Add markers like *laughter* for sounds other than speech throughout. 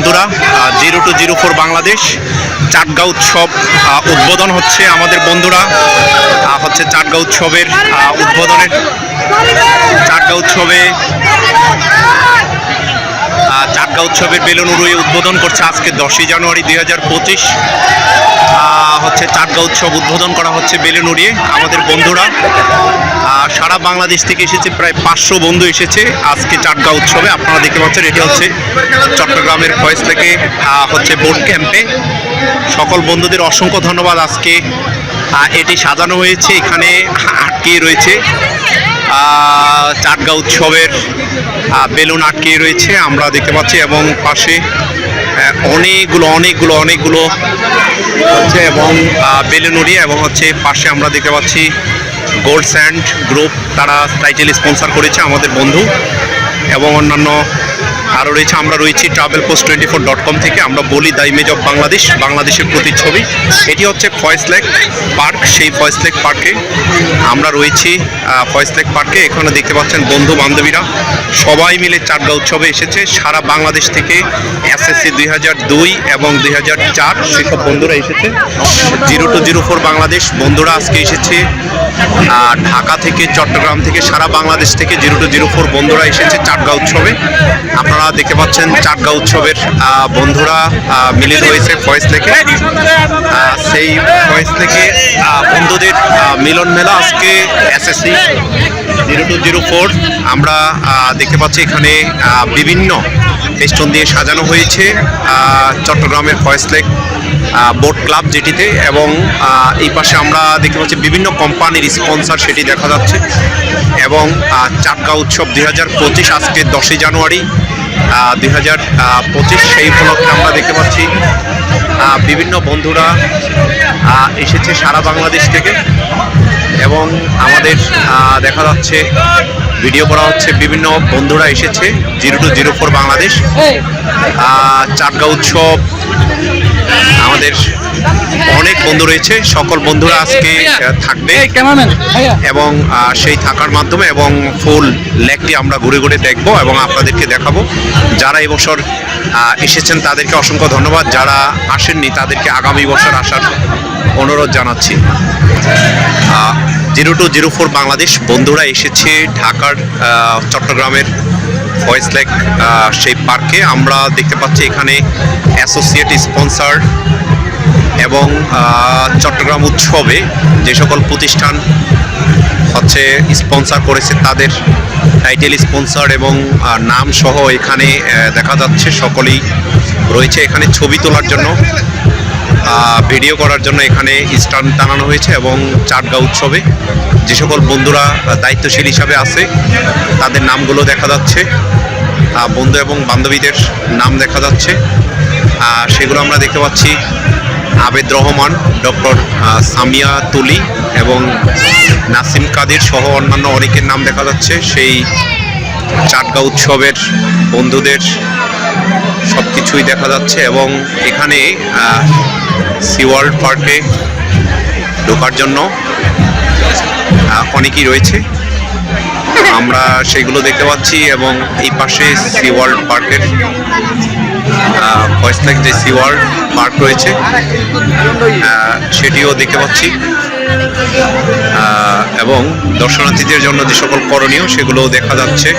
বন্ধুরা zero two zero four Bangladesh Chatga উৎসব উদ্বোধন হচ্ছে আমাদের বন্ধুরা হচ্ছে চাটগা উৎসবের উদ্বোধনের চাটগা উৎসবে চাটগা উৎসবের বেলুন উড়িয়ে উদ্বোধন করছে আজকে দশই জানুয়ারি দুই হাজার পঁচিশ। হচ্ছে চাটগা উৎসব উদ্বোধন করা হচ্ছে বেলুন উড়িয়ে। আমাদের বন্ধুরা সারা বাংলাদেশ থেকে এসেছে, প্রায় পাঁচশো বন্ধু এসেছে আজকে চাটগা উৎসবে। আপনারা দেখতে পাচ্ছেন, এটি হচ্ছে চট্টগ্রামের ফয়েস থেকে হচ্ছে বোট ক্যাম্পে। সকল বন্ধুদের অসংখ্য ধন্যবাদ আজকে এটি সাজানো হয়েছে, এখানে আটকে রয়েছে। চাটগা উৎসবের বেলুন আটকে রয়েছে, আমরা দেখতে পাচ্ছি, এবং পাশে অনেকগুলো অনেকগুলো অনেকগুলো হচ্ছে, এবং বেলুন উড়িয়ে, এবং হচ্ছে পাশে আমরা দেখতে পাচ্ছি গোল্ড স্যান্ড গ্রুপ, তারা টাইটেল স্পন্সর করেছে আমাদের বন্ধু, এবং অন্যান্য আরও রয়েছে আমরা রয়েছি Travel Post twenty four dot com থেকে। আমরা বলি দা ইমেজ অফ বাংলাদেশ বাংলাদেশের প্রতিচ্ছবি। এটি হচ্ছে ফয়েস লেক পার্ক সেই ফয়েস লেক পার্কে আমরা রয়েছি আহ, ফয়েস লেক পার্কে। এখানে দেখতে পাচ্ছেন বন্ধু বান্ধবীরা। সবাই মিলে চাটগা উৎসবে এসেছে। সারা বাংলাদেশ থেকে এসএসসি দুই হাজার দুই এবং দুই হাজার চার সেসব বন্ধুরা এসেছে। Zero two zero four Bangladesh বন্ধুরা আজকে এসেছে। ঢাকা থেকে চট্টগ্রাম থেকে সারা বাংলাদেশ থেকে জিরো টু জিরো ফোর বন্ধুরা এসেছে চাটগা উৎসবে। আপনারা দেখতে পাচ্ছেন চাটগা উৎসবের বন্ধুরা আহ, মিলিত হয়েছে ফয়েস লেকে। সেই ফয়েস থেকে বন্ধুদের মিলন মেলা আজকে SSC zero two zero four আমরা দেখতে পাচ্ছি এখানে বিভিন্ন ফেস্টন দিয়ে সাজানো হয়েছে চট্টগ্রামের ফয়েস লেক বোট ক্লাব যেটিতে এবং এই পাশে আমরা দেখতে পাচ্ছি বিভিন্ন কোম্পানির স্পন্সর সেটি দেখা যাচ্ছে এবং চাটগা উৎসব দুই হাজার পঁচিশ, আজকে দশই জানুয়ারি দুই হাজার পঁচিশ, সেই উপলক্ষে আমরা দেখতে পাচ্ছি বিভিন্ন বন্ধুরা এসেছে সারা বাংলাদেশ থেকে। এবং আমাদের দেখা যাচ্ছে ভিডিও করা হচ্ছে বিভিন্ন বন্ধুরা এসেছে zero two zero four Bangladesh. Chatga উৎসব আমাদের অনেক বন্ধু রয়েছে সকল বন্ধুরা আজকে থাকবে। এবং সেই থাকার মাধ্যমে এবং ফুল লেকটি আমরা ঘুরে ঘুরে দেখব এবং আপনাদেরকে দেখাবো। যারা এবছর এসেছেন তাদেরকে অসংখ্য ধন্যবাদ। যারা আসেননি তাদেরকে আগামী বছর আসার অনুরোধ জানাচ্ছি। Zero two zero four Bangladesh, বন্ধুরা এসেছে ঢাকার চট্টগ্রামের ভয়েস লেক সেই পার্কে। আমরা দেখতে পাচ্ছি এখানে অ্যাসোসিয়েট স্পন্সার এবং চট্টগ্রাম উৎসবে যে সকল প্রতিষ্ঠান হচ্ছে স্পন্সর করেছে, তাদের টাইটেল স্পন্সর এবং নাম সহ এখানে দেখা যাচ্ছে, সকলেই রয়েছে এখানে ছবি তোলার জন্য। ভিডিও করার জন্য এখানে স্ট্যান্ড টানানো হয়েছে এবং চাটগা উৎসবে যে সকল বন্ধুরা দায়িত্বশীল হিসাবে আছে, তাদের নামগুলো দেখা যাচ্ছে। বন্ধু এবং বান্ধবীদের নাম দেখা যাচ্ছে। সেগুলো আমরা দেখতে পাচ্ছি। আবেদ রহমান, ডক্টর সামিয়া তুলি এবং নাসিম কাদের সহ অন্যান্য অনেকের নাম দেখা যাচ্ছে। সেই চাটগা উৎসবের বন্ধুদের সব কিছুই দেখা যাচ্ছে এবং এখানে সি ওয়ার্ল্ড পার্কে ঢোকার জন্য অনেকেই রয়েছে। আমরা সেগুলো দেখতে পাচ্ছি এবং এই পাশে সি ওয়ার্ল্ড পার্কের ভয়েস যে সি ওয়ার্ল্ড পার্ক রয়েছে সেটিও দেখতে পাচ্ছি। এবং দর্শনার্থীদের জন্য যে সকল করণীয়, সেগুলোও দেখা যাচ্ছে।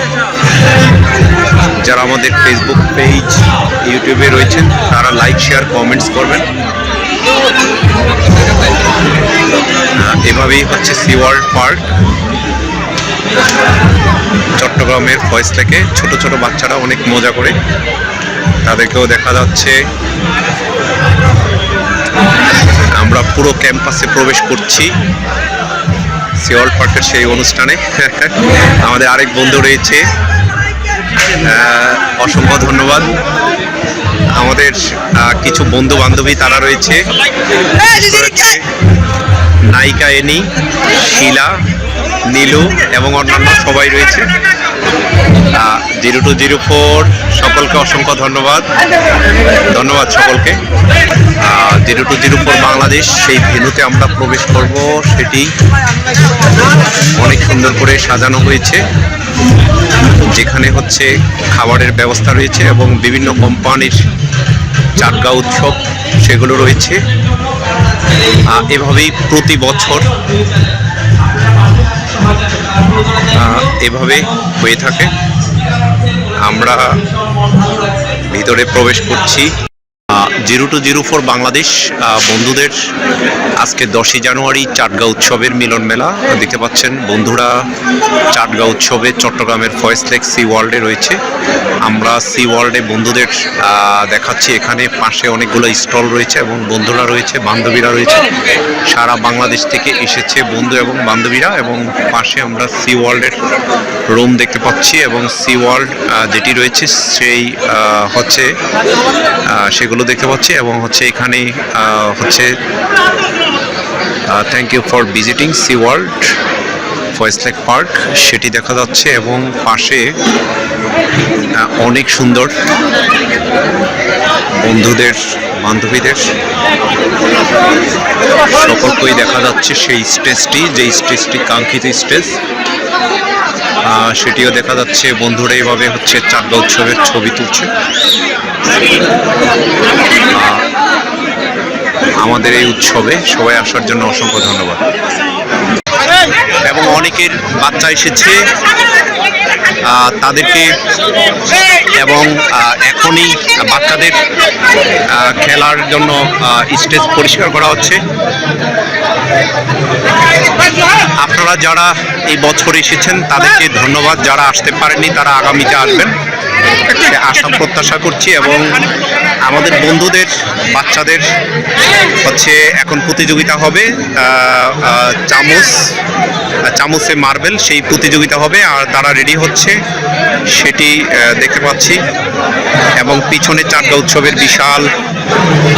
যারা আমাদের ফেসবুক পেজ ইউটিউবে রয়েছেন, তারা লাইক শেয়ার কমেন্টস করবেন। এভাবেই হচ্ছে সি ওয়ার্ল্ড পার্ক চট্টগ্রামের ভয়েস থেকে ছোট ছোট বাচ্চারা অনেক মজা করে। তাদেরকেও দেখা যাচ্ছে। আমরা পুরো ক্যাম্পাসে প্রবেশ করছি। সিওল পার্কের সেই অনুষ্ঠানে। *laughs* আমাদের আরেক বন্ধু রয়েছে। অসংখ্য ধন্যবাদ। আমাদের কিছু বন্ধু বান্ধবী তারা রয়েছে। রয়েছে নায়িকা এনি, শিলা, নীলু এবং অন্যান্য সবাই রয়েছে। জিরো টু জিরো ফোর, সকলকে অসংখ্য ধন্যবাদ। ধন্যবাদ সকলকে। Zero two zero four Bangladesh, সেই ভেনুতে আমরা প্রবেশ করব, সেটি অনেক সুন্দর করে সাজানো হয়েছে। যেখানে হচ্ছে খাবারের ব্যবস্থা রয়েছে এবং বিভিন্ন কোম্পানির চাটগা উৎসব, সেগুলো রয়েছে। এভাবেই প্রতি বছর এভাবে হয়ে থাকে। আমরা ভিতরে প্রবেশ করছি। Zero two zero four Bangladesh বন্ধুদের আজকে দশই জানুয়ারি চাটগা উৎসবের মিলন মেলা। দেখতে পাচ্ছেন বন্ধুরা চাটগা উৎসবে চট্টগ্রামের ফয়েস লেক সি ওয়ার্ল্ডে রয়েছে। আমরা সি ওয়ার্ল্ডে বন্ধুদের দেখাচ্ছি। এখানে পাশে অনেকগুলো স্টল রয়েছে এবং বন্ধুরা রয়েছে, বান্ধবীরা রয়েছে। সারা বাংলাদেশ থেকে এসেছে বন্ধু এবং বান্ধবীরা এবং পাশে আমরা সি ওয়ার্ল্ডের রুম দেখতে পাচ্ছি এবং সি ওয়ার্ল্ড যেটি রয়েছে, সেই হচ্ছে সেগুলো দেখতে পাচ্ছি এবং হচ্ছে এখানে হচ্ছে thank you for visiting Sea World Foy's Lake park সেটি দেখা যাচ্ছে এবং পাশে অনেক সুন্দর বন্ধুদের, বান্ধবীদের। সকলকেই দেখা যাচ্ছে সেই স্টেজটি যে স্টেজটি কাঙ্ক্ষিত স্টেজ। সেটিও দেখা যাচ্ছে। বন্ধুরা এইভাবে হচ্ছে চাকদা উৎসবের ছবি তুলছে। আমাদের এই উৎসবে সবাই আসার জন্য অসংখ্য ধন্যবাদ। এবং অনেকের বাচ্চা এসেছে তাদেরকে এবং এখনই বাচ্চাদের খেলার জন্য স্টেজ পরিষ্কার করা হচ্ছে। আপনারা যারা এই বছর এসেছেন, তাদেরকে ধন্যবাদ। যারা আসতে পারেননি, তারা আগামীতে আসবেন। আশা প্রত্যাশা করছি এবং আমাদের বন্ধুদের, বাচ্চাদের হচ্ছে এখন প্রতিযোগিতা হবে চামচ চামচে মার্বেল, সেই প্রতিযোগিতা হবে আর তারা রেডি হচ্ছে, সেটি দেখতে পাচ্ছি। এবং পিছনে চারটা উৎসবের বিশাল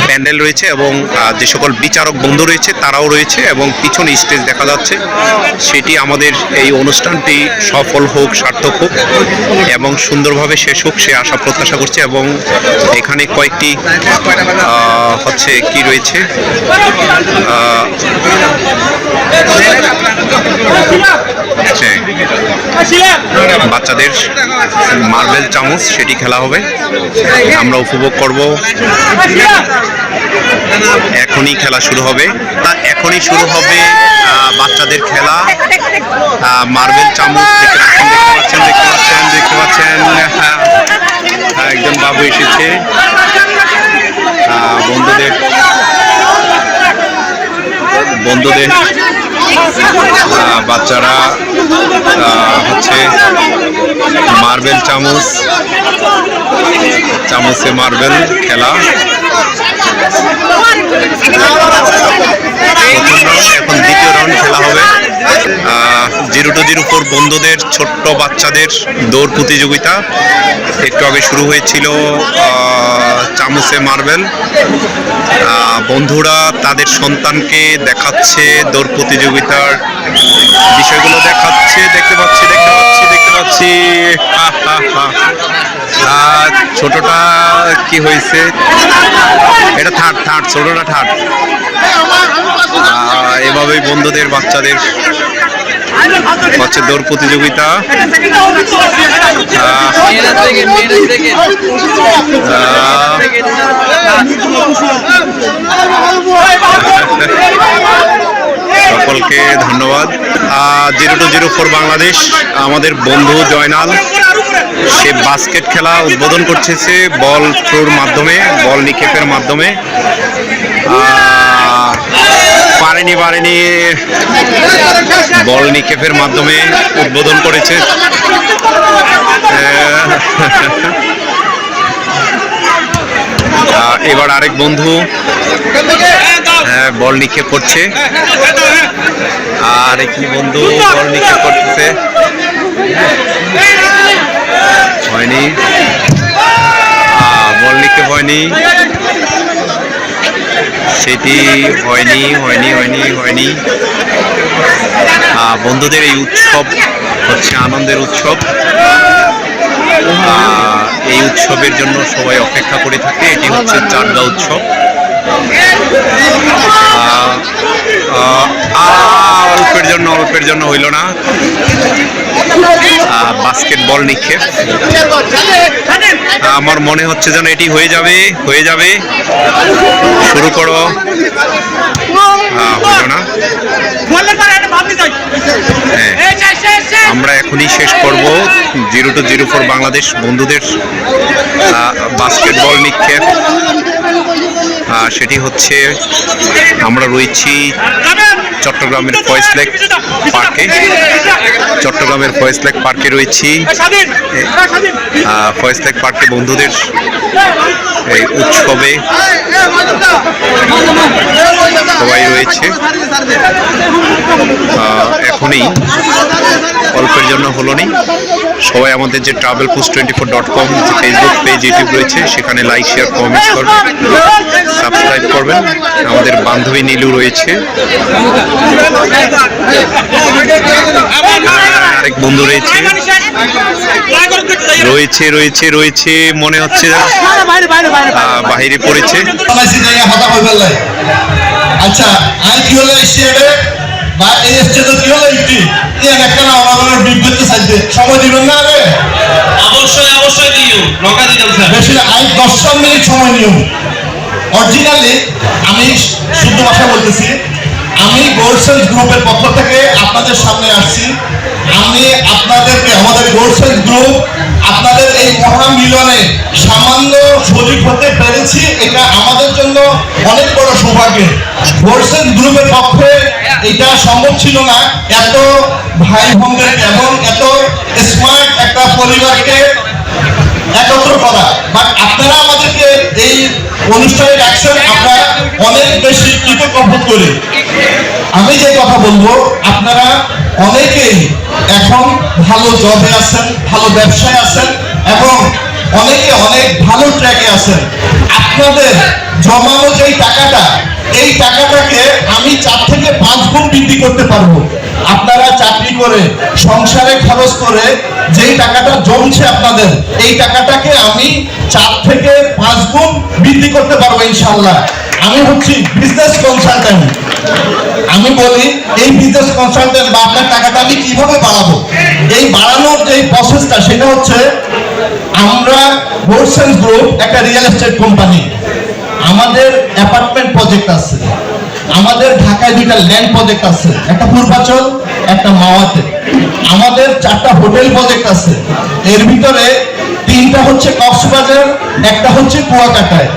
প্যান্ডেল রয়েছে এবং যে সকল বিচারক বন্ধু রয়েছে তারাও রয়েছে এবং পিছনে স্টেজ দেখা যাচ্ছে। সেটি আমাদের এই অনুষ্ঠানটি সফল হোক, সার্থক হোক এবং সুন্দরভাবে শেষ হোক সে আশা প্রত্যাশা করছে এবং এখানে কয়েকটি আহ, হচ্ছে কি রয়েছে? বাচ্চাদের মার্বেল চামচ সেটি খেলা হবে। আমরা উপভোগ করব। এখনই খেলা শুরু হবে। তা এখনই শুরু হবে বাচ্চাদের খেলা। মার্বেল চামচ দেখতে পাচ্ছেন দেখতে পাচ্ছেন দেখতে পাচ্ছেন হ্যাঁ, হ্যাঁ, একজন বাবু এসেছে। বন্ধুদের বন্ধুদের বাচ্চারা হচ্ছে মার্বেল চামচ চামচে মার্বেল খেলা। এখন দ্বিতীয় খেলা হবে। জিরো টু জিরো ফোর বন্ধুদের, ছোট্ট বাচ্চাদের দৌড় প্রতিযোগিতা, একটু আগে শুরু হয়েছিল চামচে মার্বেল। বন্ধুরা তাদের সন্তানকে দেখাচ্ছে দৌড় প্রতিযোগিতার বিষয়গুলো দেখাচ্ছে, দেখতে পাচ্ছি দেখতে পাচ্ছি দেখতে পাচ্ছি। ছোটটা কি হয়েছে? এটা থার্ড থার্ড, ছোটটা থার্ড। এভাবেই বন্ধুদের, বাচ্চাদের হচ্ছে দৌড় প্রতিযোগিতা সকলকে ধন্যবাদ। Zero two zero four Bangladesh, আমাদের বন্ধু জয়নাল, সে বাস্কেট খেলা উদ্বোধন করতেছে বল থ্রোর মাধ্যমে, বল নিক্ষেপের মাধ্যমে। পারেনি পারেনি। বল নিক্ষেপের মাধ্যমে উদ্বোধন করেছে। এবার আরেক বন্ধু হ্যাঁ, বল নিক্ষেপ করছে। আর একটি বন্ধু বল নিক্ষেপ করতেছে। হয়নি। বল নিক্ষেপ হয়নি। সেটি হয়নি হয়নি হয়নি হয়নি। বন্ধুদের এই উৎসব হচ্ছে আনন্দের উৎসব। এই উৎসবের জন্য সবাই অপেক্ষা করে থাকে। এটি হচ্ছে চারগা উৎসব। অল্পের জন্য অল্পের জন্য হইল না। বাস্কেটবল নিক্ষেপ। আমার মনে হচ্ছে যেন এটি হয়ে যাবে হয়ে যাবে। শুরু করো। হইল না। হ্যাঁ। আমরা এখনই শেষ করব। Zero two zero four Bangladesh বন্ধুদের বাস্কেটবল নিক্ষেপ। সেটি হচ্ছে আমরা রয়েছি চট্টগ্রামের ফয়েস লেক পার্কে। চট্টগ্রামের ফয়েস লেক পার্কে রয়েছি। আহ, ফয়েস লেক পার্কে বন্ধুদের এই উৎসবে সবাই রয়েছে। এখনই অল্পের জন্য হলো নি। সবাই আমাদের যে Travel Post twenty four dot com যে ফেসবুক পেজ ইউটিউব রয়েছে সেখানে লাইক শেয়ার কমেন্টস করবেন সাবস্ক্রাইব করবেন। আমাদের বান্ধবী নীলু রয়েছে। আরেক বন্ধু রয়েছে। রয়েছে রয়েছে রয়েছে মনে হচ্ছে বাহিরে পড়েছে। আচ্ছা আই কি হলো স্টেটে বা এই স্টেটে কি হলো ইটি এই একটা না চাইতে সময় দিবেন না আরে অবশ্যই অবশ্যই দিও। নকা দিতাম স্যার। বেশি আই দশ মিনিট সময় নিও। অরিজিনালি আমি শুদ্ধ ভাষা বলতেছি আমি গোলসেন্স গ্রুপের পক্ষ থেকে আপনাদের সামনে আসছি। আমি আপনাদেরকে, আমাদের গোলসেন্স গ্রুপ আপনাদের এই মহামিলনে সামান্য সজীব হতে পেরেছি। এটা আমাদের জন্য অনেক বড় সৌভাগ্যের। গোলসেন্স গ্রুপের পক্ষে এটা সম্ভব ছিল না। এত ভাই বোনদের এবং এত স্মার্ট একটা পরিবারকে একত্র করা। বাট আপনারা আমাদেরকে এই অনুষ্ঠানে ডাকছেন আমরা অনেক বেশি কৃতজ্ঞ করি। আমি যে কথা বলব, আপনারা অনেকেই এখন ভালো জবে আছেন, ভালো ব্যবসায় আছেন এবং অনেকে অনেক ভালো ট্র্যাকে আছেন। আপনাদের জমানো যেই টাকাটা, এই টাকাটাকে আমি চার থেকে পাঁচ গুণ বৃদ্ধি করতে পারব। আপনারা চাকরি করে, সংসারে খরচ করে যেই টাকাটা জমছে আপনাদের, এই টাকাটাকে আমি চার থেকে পাঁচ গুণ বৃদ্ধি করতে পারব ইনশাল্লাহ আমি হচ্ছি বিজনেস কনসালটেন্ট আমি বলি এই বিজনেস কনসালটেন্ট বা আপনার টাকাটা আমি কীভাবে বাড়াবো? এই বাড়ানোর যে প্রসেসটা সেটা হচ্ছে আমরা গোলসেন্স গ্রুপ একটা রিয়েল এস্টেট কোম্পানি আমাদের অ্যাপার্টমেন্ট প্রজেক্ট আছে। আমাদের ঢাকায় দুইটা ল্যান্ড প্রজেক্ট আছে। একটা পূর্বাচল একটা মাওয়াতে। আমাদের চারটা হোটেল প্রজেক্ট আছে। এর ভিতরে তিনটা হচ্ছে কক্সবাজার একটা হচ্ছে কুয়াকাটায়।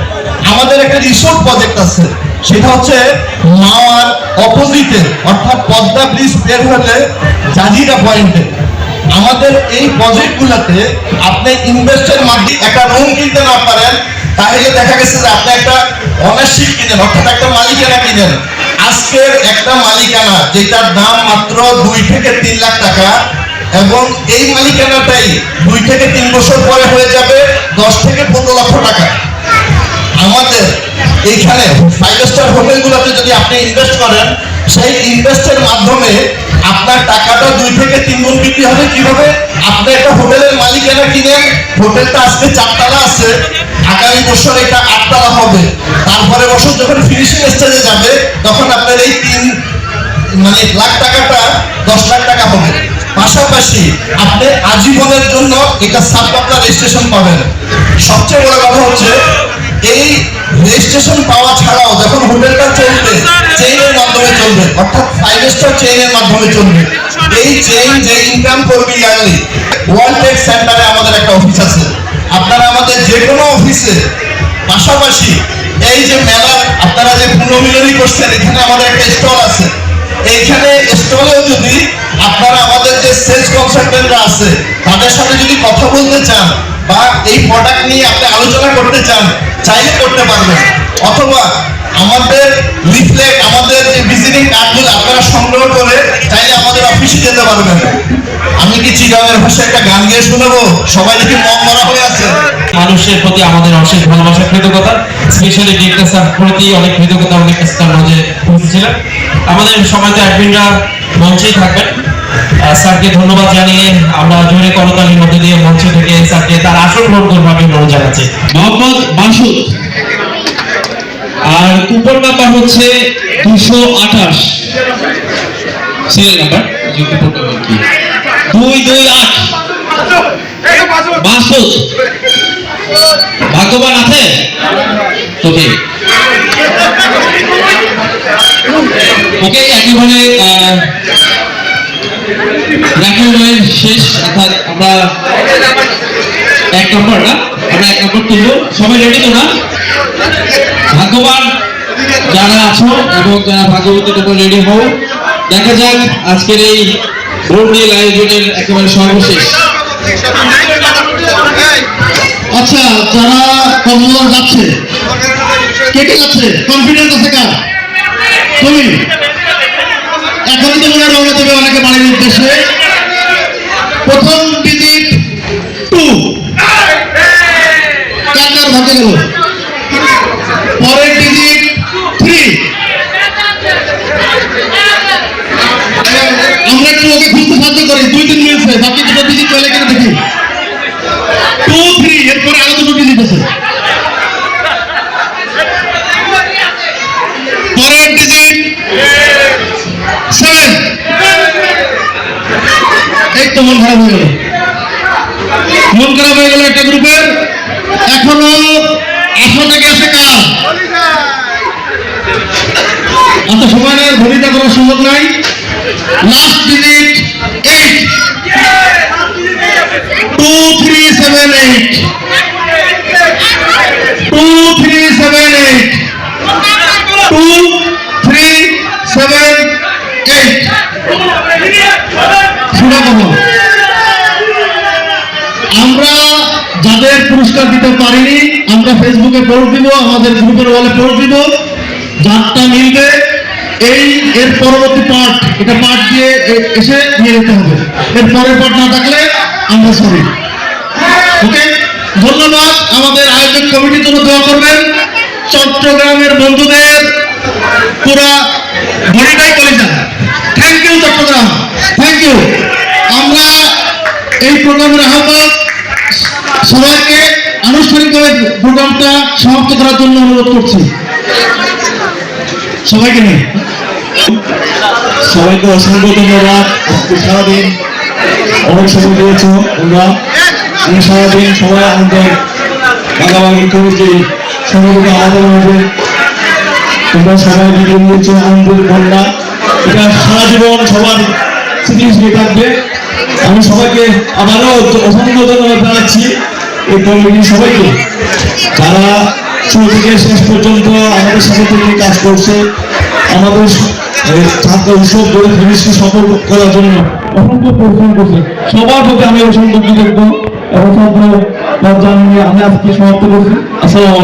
আমাদের একটা রিসোর্ট প্রজেক্ট আছে। সেটা হচ্ছে মাওয়ার অপোজিটে অর্থাৎ পদ্মা ব্রিজ বের হলে জাজিরা পয়েন্টে আমাদের এই প্রজেক্টগুলোতে আপনি ইনভেস্টের মাধ্যমে একটা রুম কিনতে না পারেন, তাহলে দেখা গেছে যে আপনি একটা অনারশিপ কিনেন, অর্থাৎ একটা মালিকানা কিনেন। আজকের একটা মালিকানা, যেটার দাম মাত্র দুই থেকে তিন লাখ টাকা, এবং এই মালিকানাটাই দুই থেকে তিন বছর পরে হয়ে যাবে দশ থেকে পনেরো লক্ষ টাকা। আমাদের এইখানে ফাইভ স্টার হোটেলগুলোতে যদি আপনি ইনভেস্ট করেন, সেই ইনভেস্টের মাধ্যমে আপনার টাকাটা দুই থেকে তিন গুণ বিক্রি হবে। কীভাবে? আপনি একটা হোটেলের মালিকানা কিনেন হোটেলটা আজকে চারতলা আছে, আগামী বছর এটা আটতলা হবে। তারপরে বছর যখন ফিনিশিং স্টেজে যাবে, তখন আপনার এই তিন মানে লাখ টাকাটা দশ লাখ টাকা হবে। পাশাপাশি আপনি আজীবনের জন্য এটা সাবকাপলা রেজিস্ট্রেশন পাবেন। সবচেয়ে বড় কথা হচ্ছে, এই রেজিস্ট্রেশন পাওয়া ছাড়াও যখন হোটেলটা চলবে চেইনের মাধ্যমে চলবে, অর্থাৎ ফাইভ স্টার চেইনের মাধ্যমে চলবে, এই চেইন যে ইনকাম করবে ইয়ারলি ওয়ার্ল্ড ট্রেড সেন্টারে আমাদের একটা অফিস আছে। আপনারা আমাদের যে কোনো অফিসে পাশাপাশি এই যে মেলা আপনারা যে পুনর্মিলনী করছেন, এখানে আমাদের একটা স্টল আছে। এইখানে কনসালটেন্টরা আছে, তাদের সাথে যদি কথা বলতে চান বা এই প্রোডাক্ট নিয়ে আপনি আলোচনা করতে চান, চাইলে করতে পারবেন। অথবা আমাদের লিফলেট আমাদের যে ভিজিটিং কার্ডগুলো আপনারা সংগ্রহ করে চাইলে আমাদের অফিসে যেতে পারবেন। আমি কি চিগামের ভাষায় একটা গান গিয়ে শোনাবো? সবাই দেখি মন মরা হয়ে আছে। মানুষের প্রতি আমাদের অশেষ ভালোবাসা, কৃতজ্ঞতা স্পেশালি ডিরেক্টর স্যার প্রতি অনেক কৃতজ্ঞতা, অনেক স্যার মাঝে বুঝেছিলেন আমাদের সময় তো অ্যাডমিনরা মঞ্চেই থাকবেন। স্যারকে ধন্যবাদ জানিয়ে আমরা জোরে করতালির মধ্যে দিয়ে মঞ্চ থেকে স্যারকে তার আসল গ্রহণ করব আমি অনুরোধ জানাচ্ছি মোহাম্মদ আর কুপন নাম্বার হচ্ছে দুশো আঠাশ। দুই দুই, আট। ভাগ্যবান আছে ওকে। ওকে একেবারে একেবারে শেষ, অর্থাৎ আমরা এক নম্বর না, আমরা এক নম্বর তুলবো। সবাই রেডি তো না? ভাগ্যবান যারা আছো এবং যারা ভাগ্যবতী তোমরা রেডি হও। দেখা যাক আজকের এই বর্ণিল আয়োজনের একেবারে সর্বশেষ। আচ্ছা যারা কর্মদল যাচ্ছে, কে কে যাচ্ছে? কনফিডেন্স আছে কার? তুমি এখন তো হয় রওনা দেবে অনেকে বাড়ির উদ্দেশ্যে। প্রথম ডিজিট টু। কার ভাগ্যে গেল? পরের ডিজিট থ্রি। আমরা একটু ওকে খুঁজতে সাহায্য করি। দুই তিন মিনিটে বাকি দুটো ডিজিট পেলে কিনা দেখি। Two, three. এরপরে আরও দুটো ডিজিট আছে। তো মন খারাপ হয়ে গেল। মন খারাপ হয়ে গেল একটা গ্রুপের। এখনও আশাটাকে আছে কার? এত সময় নেই ভূমিকা করার সুযোগ নাই। Last digit eight two three seven eight two three seven eight two three seven eight যাদের পুরস্কার দিতে পারিনি। আমরা ফেসবুকে পোস্ট দিব, আমাদের গ্রুপের ওয়ালে পোস্ট দিব। যারটা মিলবে। এই এর পরবর্তী পার্ট এটা পার্ট দিয়ে এসে নিয়ে যেতে হবে। এর পরের পার্ট না থাকলে আমরা সরি ওকে ধন্যবাদ। আমাদের আয়োজক কমিটির জন্য দোয়া করবেন। চট্টগ্রামের বন্ধুদের পুরা বডিটাই কলিজা। Thank you Chattogram. Thank you আমরা এই প্রোগ্রামের আহ্বায়ক সবাইকে আনুষ্ঠানিকভাবে প্রোগ্রামটা সমাপ্ত করার জন্য অনুরোধ করছি। সবাইকে নিয়ে। সবাইকে অসংখ্য ধন্যবাদ। আজকে সারাদিন অনেক সময় দিয়েছ তোমরা। আমি সারাদিন সবাই আমাদের ভাগাভাগি করেছি সবাইকে আমাদের মধ্যে তোমরা সবাই ভিডিও নিয়েছো আনন্দের বন্যা এটা সারা জীবন সবার স্মৃতি হিসেবে থাকবে। আমি সবাইকে আবারও অসংখ্য ধন্যবাদ জানাচ্ছি এই কমিটির সবাইকে যারা শুরু থেকে শেষ পর্যন্ত আমাদের সাথে থেকে কাজ করছে, আমাদের ছাত্র উৎসব করে সফল করার জন্য। অসংখ্য পরিশ্রম করছে। সবার প্রতি আমি অসংখ্য কৃতজ্ঞ এবং জানিয়ে আমি আজকে সমাপ্ত করছি। আসসালামু